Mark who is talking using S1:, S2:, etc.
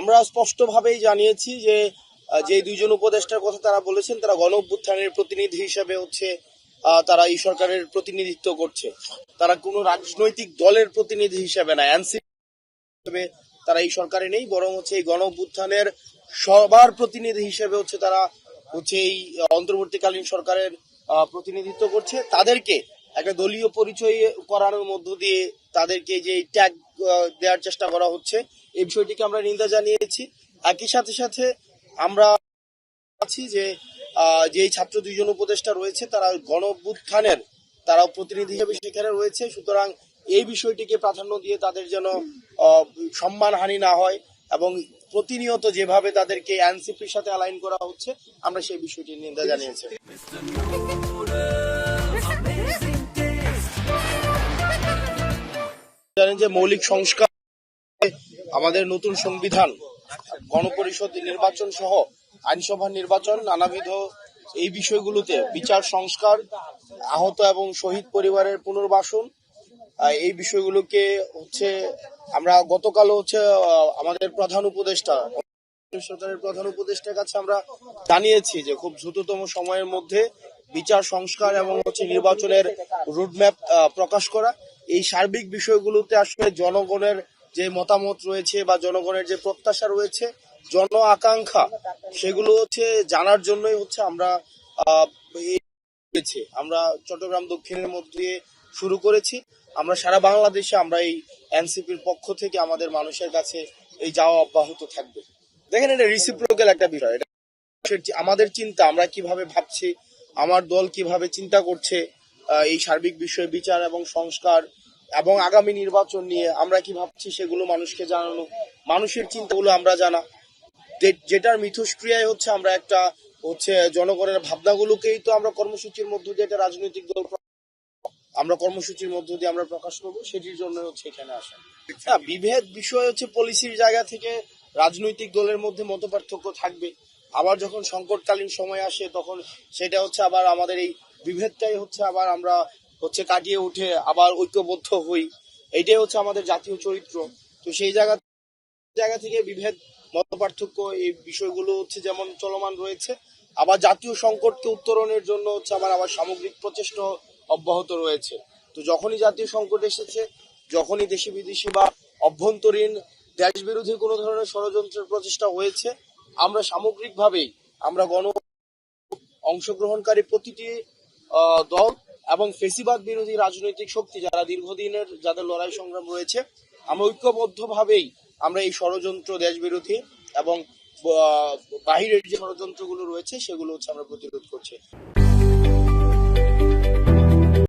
S1: আমরা স্পষ্টভাবেই জানিয়েছি যে যে দুইজন উপদেষ্টার কথা তারা বলেছেন, তারা গণ অভ্যুত্থানের প্রতিনিধি হিসেবে হচ্ছে তারা এই সরকারের প্রতিনিধিত্ব করছে। তারা কোনো রাজনৈতিক দলের প্রতিনিধি হিসেবে না হিসেবে তারা এই সরকারে নেই, বরং হচ্ছে এই গণ অভ্যুত্থানের সবার প্রতিনিধি হিসেবে হচ্ছে তারা হচ্ছে এই অন্তর্বর্তীকালীন সরকারের প্রতিনিধিত্ব করছে। তাদেরকে একটা দলীয় পরিচয় করানোর মধ্য দিয়ে তাদেরকে যে ট্যাগ দেওয়ার চেষ্টা করা হচ্ছে এই বিষয়টিকে আমরা নিন্দা জানিয়েছি। একই সাথে সাথে আমরা আছি যে যে ছাত্র দুইজন উপদেষ্টা রয়েছে, তারা গণ অভ্যুত্থানের তারা প্রতিনিধি হিসেবে সেখানে রয়েছে। সুতরাং এই বিষয়টিকে প্রাধান্য দিয়ে তাদের যেন সম্মানহানি না হয় এবং প্রতিনিয়ত যেভাবে তাদেরকে এনসিপির সাথে অ্যালাইন করা হচ্ছে, আমরা সেই বিষয়টি নিন্দা জানিয়েছি। জানেন যে মৌলিক সংস্কার আমাদের নতুন সংবিধান, গণপরিষদ নির্বাচন সহ আইনসভা নির্বাচন নানাবিধ এই বিষয়গুলোতে বিচার সংস্কার, আহত এবং শহীদ পরিবারের পুনর্বাসন এই বিষয়গুলোকে হচ্ছে আমরা গতকাল হচ্ছে আমাদের প্রধান উপদেষ্টা সরকারের প্রধান উপদেষ্টার কাছে আমরা জানিয়েছি যে খুব দ্রুততম সময়ের মধ্যে বিচার সংস্কার এবং হচ্ছে নির্বাচনের রুটম্যাপ প্রকাশ করা। এই সার্বিক বিষয়গুলোতে আসলে জনগণের যে মতামত রয়েছে বা জনগণের যে প্রত্যাশা রয়েছে, জন আকাঙ্ক্ষা, সেগুলো হচ্ছে জানার জন্যই হচ্ছে আমরা আমরা চট্টগ্রাম দক্ষিণের মধ্যে শুরু করেছি। আমরা সারা বাংলাদেশে আমরা এই এনসিপির পক্ষ থেকে আমাদের মানুষের কাছে এই যাওয়া অব্যাহত থাকবে। দেখেন এটা রিসিপ্রোকাল একটা বিষয়। এটা আমাদের চিন্তা, আমরা কীভাবে ভাবছি, আমার দল কীভাবে চিন্তা করছে এই সার্বিক বিষয়ে, বিচার এবং সংস্কার এবং আগামী নির্বাচন নিয়ে আমরা কি ভাবছি সেগুলো মানুষকে জানানো, মানুষের চিন্তাগুলো আমরা জানা। যেটার মিথস্ক্রিয়ায় হচ্ছে আমরা একটা হচ্ছে জনগণের ভাবনাগুলোকেই তো আমরা কর্মসূচির মধ্য দিয়ে একটা রাজনৈতিক দল আমরা কর্মসূচির মধ্য দিয়ে আমরা প্রকাশ করব, সেটির জন্য হচ্ছে এখানে আসা। হ্যাঁ বিভেদ বিষয় হচ্ছে পলিসির জায়গা থেকে রাজনৈতিক দলের মধ্যে মত পার্থক্য থাকবে। আবার যখন সংকটকালীন সময় আসে, তখন সেটা হচ্ছে আবার আমাদের এই বিভেদটাই হচ্ছে আবার আমরা হচ্ছে কাটিয়ে উঠে আবার ঐক্যবদ্ধ হই। এইটাই হচ্ছে আমাদের জাতীয় চরিত্র। তো সেই জায়গা জায়গা থেকে বিভেদ মত পার্থক্য এই বিষয়গুলো হচ্ছে যেমন চলমান রয়েছে। আবার জাতীয় সংকটকে উত্তরণের জন্য হচ্ছে আবার আবার সামগ্রিক প্রচেষ্টা অব্যাহত রয়েছে। তো যখনই জাতীয় সংকট এসেছে, যখনই দেশি বিদেশি বা অভ্যন্তরীণ দেশ বিরোধী কোনো ধরনের ষড়যন্ত্রের প্রচেষ্টা হয়েছে, আমরা সামগ্রিকভাবেই আমরা গণ অংশগ্রহণকারী প্রতিটি দল এবং ফেসিবাদ বিরোধী রাজনৈতিক শক্তি যারা দীর্ঘদিনের যাদের লড়াই সংগ্রাম রয়েছে, আমরা ঐক্যবদ্ধভাবেই আমরা এই ষড়যন্ত্র দেশ বিরোধী এবং বাহিরের যে ষড়যন্ত্রগুলো রয়েছে, সেগুলো হচ্ছে আমরা প্রতিরোধ করছি।